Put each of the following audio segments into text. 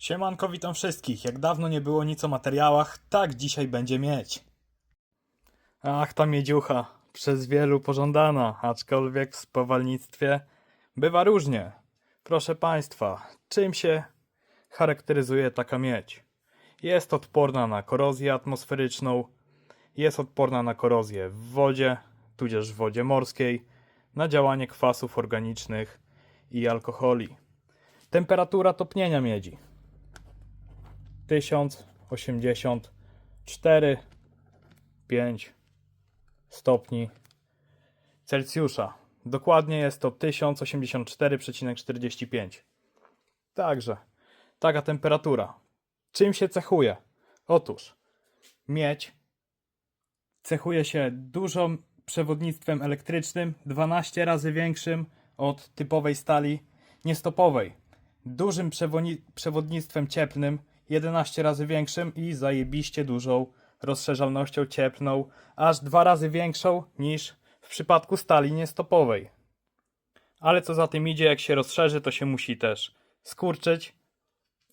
Siemanko, witam wszystkich. Jak dawno nie było nic o materiałach, tak dzisiaj będzie mieć. Ach, ta miedziucha, przez wielu pożądana, aczkolwiek w spowalnictwie bywa różnie. Proszę Państwa, czym się charakteryzuje taka miedź? Jest odporna na korozję atmosferyczną, jest odporna na korozję w wodzie, tudzież w wodzie morskiej, na działanie kwasów organicznych i alkoholi. Temperatura topnienia miedzi 1084 5 stopni Celsjusza. Dokładnie jest to 1084,45. Także taka temperatura. Czym się cechuje? Otóż miedź cechuje się dużym przewodnictwem elektrycznym, 12 razy większym od typowej stali niestopowej. Dużym przewodnictwem cieplnym, 11 razy większym i zajebiście dużą rozszerzalnością cieplną, aż dwa razy większą niż w przypadku stali niestopowej. Ale co za tym idzie, jak się rozszerzy, to się musi też skurczyć.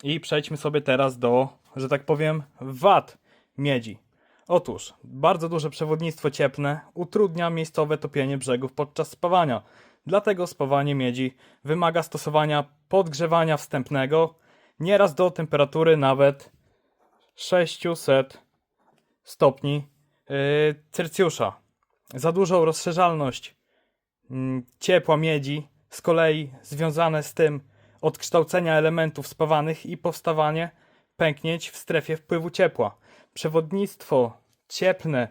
I przejdźmy sobie teraz do, że tak powiem, wad miedzi. Otóż, bardzo duże przewodnictwo cieplne utrudnia miejscowe topienie brzegów podczas spawania. Dlatego spawanie miedzi wymaga stosowania podgrzewania wstępnego, nieraz do temperatury nawet 600 stopni yy, Celsjusza. Za dużą rozszerzalność mm, ciepła miedzi z kolei związane z tym odkształcenia elementów spawanych i powstawanie pęknięć w strefie wpływu ciepła. Przewodnictwo cieplne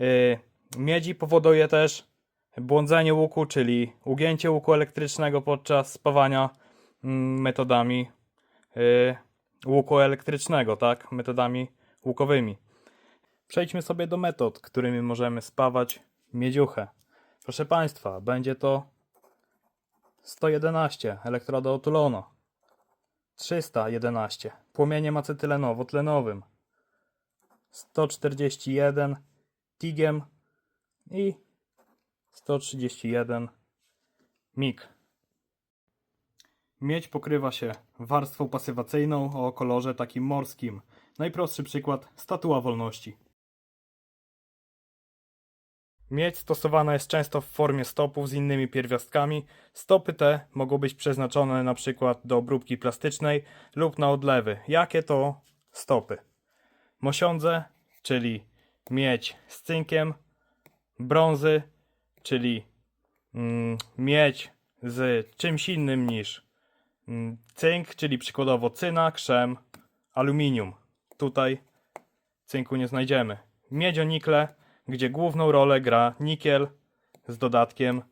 y, miedzi powoduje też błądzenie łuku, czyli ugięcie łuku elektrycznego podczas spawania mm, metodami y, łuku elektrycznego, tak? Metodami łukowymi. Przejdźmy sobie do metod, którymi możemy spawać miedziuchę. Proszę Państwa, będzie to 111 elektroda otulona, 311 płomieniem acetylenowo-tlenowym, 141 tigiem i 131 mig. Miedź pokrywa się warstwą pasywacyjną o kolorze takim morskim. Najprostszy przykład statua wolności. Miedź stosowana jest często w formie stopów z innymi pierwiastkami. Stopy te mogą być przeznaczone na przykład do obróbki plastycznej lub na odlewy. Jakie to stopy? Mosiądze, czyli miedź z cynkiem, brązy, czyli mm, miedź z czymś innym niż cynk, czyli przykładowo cyna, krzem, aluminium. Tutaj cynku nie znajdziemy. Miedzionikle, gdzie główną rolę gra nikiel z dodatkiem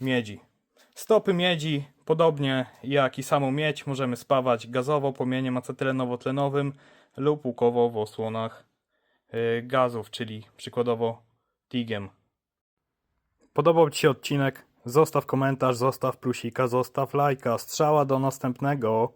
miedzi. Stopy miedzi, podobnie jak i samą miedź, możemy spawać gazowo płomieniem acetylenowo-tlenowym lub łukowo w osłonach y, gazów, czyli przykładowo tigiem. Podobał Ci się odcinek? Zostaw komentarz, zostaw plusika, zostaw lajka. Strzała do następnego.